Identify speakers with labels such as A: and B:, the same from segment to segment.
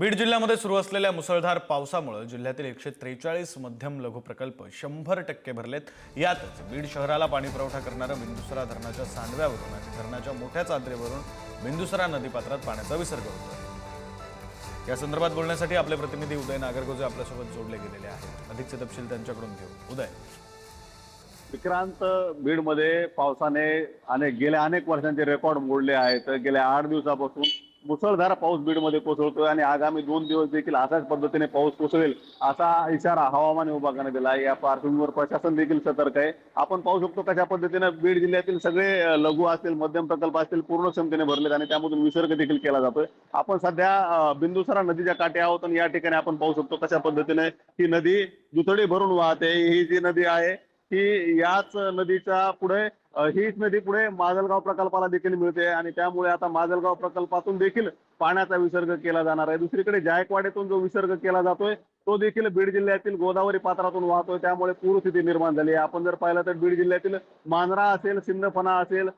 A: बीड जिल्ह्यामध्ये सुरू असलेल्या मुसळधार पावसामुळे जिल्ह्यातील एकशे त्रेचाळीस मध्यम लघु प्रकल्प शंभर टक्के भरलेत. यातच बीड शहराला पाणी पुरवठा करणारं बिंदुसरा धरणाच्या सांडव्यावरून आणि धरणाच्या मोठ्या चादरीवरून बिंदुसरा नदीपात्रात पाण्याचा विसर्ग होतो या संदर्भात बोलण्यासाठी आपले प्रतिनिधी उदय नागरगोजे आपल्यासोबत जोडले गेलेले आहेत. अधिकचे तपशील त्यांच्याकडून घेऊ. उदय.
B: विक्रांत बीडमध्ये पावसाने अनेक गेल्या अनेक वर्षांचे रेकॉर्ड मोडले आहेत. गेल्या आठ दिवसापासून मुसळधार पाऊस बीडमध्ये कोसळतोय आणि आगामी दोन दिवस देखील अशाच पद्धतीने पाऊस कोसळेल असा इशारा हवामान विभागाने दिला आहे. या पार्श्वभूमीवर प्रशासन देखील सतर्क आहे. आपण पाहू शकतो कशा पद्धतीने बीड जिल्ह्यातील सगळे लघु असतील मध्यम प्रकल्प असतील पूर्ण क्षमतेने भरलेत आणि त्यामधून विसर्ग देखील केला जातोय. आपण सध्या बिंदुसरा नदीच्या काठी आहोत आणि या ठिकाणी आपण पाहू शकतो कशा पद्धतीने ही नदी दुथडी भरून वाहते. ही जी नदी आहे ही याच नदीच्या पुढे हीच नदी पुढे माजलगाव प्रकल्पाला देखील मिळते आणि त्यामुळे आता माजलगाव प्रकल्पातून देखील पाण्याचा विसर्ग केला जाणार आहे. दुसरीकडे जायकवाडीतून जो विसर्ग केला जातोय तो देखील बीड जिल्ह्यातील गोदावरी पात्रातून वाहतोय. त्यामुळे पूरस्थिती निर्माण झाली आहे. आपण जर पाहिलं तर बीड जिल्ह्यातील मांजरा असेल सिंदफणा असेल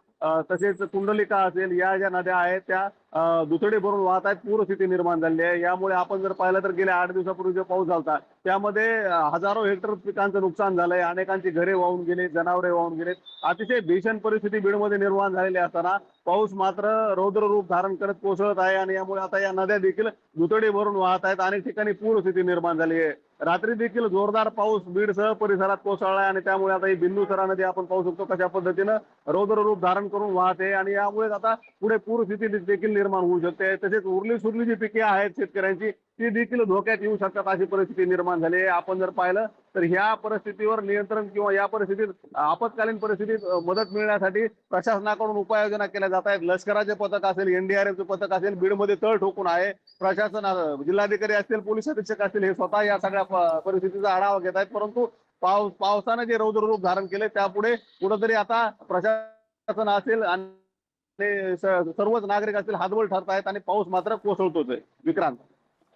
B: तसेच कुंडलिका असेल या ज्या नद्या आहेत त्या अ, दुथडी भरून वाहत आहेत पूरस्थिती निर्माण झाली आहे. यामुळे आपण जर पाहिलं तर गेल्या आठ दिवसापूर्वी जो पाऊस झाला त्यामध्ये हजारो हेक्टर पिकांचं नुकसान झालंय. अनेकांची घरे वाहून गेले जनावरे वाहून गेले अतिशय भीषण परिस्थिती बीडमध्ये निर्माण झालेली असताना पाऊस मात्र रौद्र रूप धारण करत कोसळत आहे आणि यामुळे आता या नद्या देखील दुथडी भरून वाहत आहेत. अनेक ठिकाणी पूरस्थिती निर्माण झाली आहे. रात्री देखील जोरदार पाऊस बीडसह परिसरात कोसळलाय आणि त्यामुळे आता ही बिंदुसरा नदी आपण पाहू शकतो कशा पद्धतीनं रौद्र रूप धारण करून वाहते आणि यामुळे आता पुढे पूरस्थिती देखील निर्माण होऊ शकते. तसेच उरली सुरली जी पिके आहेत शेतकऱ्यांची ती देखील धोक्यात येऊ शकतात अशी परिस्थिती निर्माण झाली आहे. आपण जर पाहिलं तर ह्या परिस्थितीवर नियंत्रण किंवा या परिस्थितीत आपत्कालीन परिस्थितीत मदत मिळण्यासाठी प्रशासनाकडून उपाययोजना केल्या जात आहेत. लष्कराचे पथक असेल एनडीआरएफचे पथक असेल बीडमध्ये तळ ठोकून आहे. प्रशासन जिल्हाधिकारी असतील पोलीस अधीक्षक असतील हे स्वतः या सगळ्या परिस्थितीचा आढावा घेत आहेत. परंतु पाऊस पावसाने जे रौद्र रूप धारण केले त्यापुढे कुठंतरी आता प्रशासन असेल आणि सर्वच नागरिक असतील हातबल ठरत आहेत आणि पाऊस मात्र कोसळतोच आहे. विक्रांत.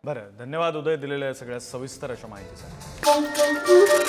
A: बरं धन्यवाद उदय दिलेल्या सगळ्या सविस्तर अशा माहितीसाठी.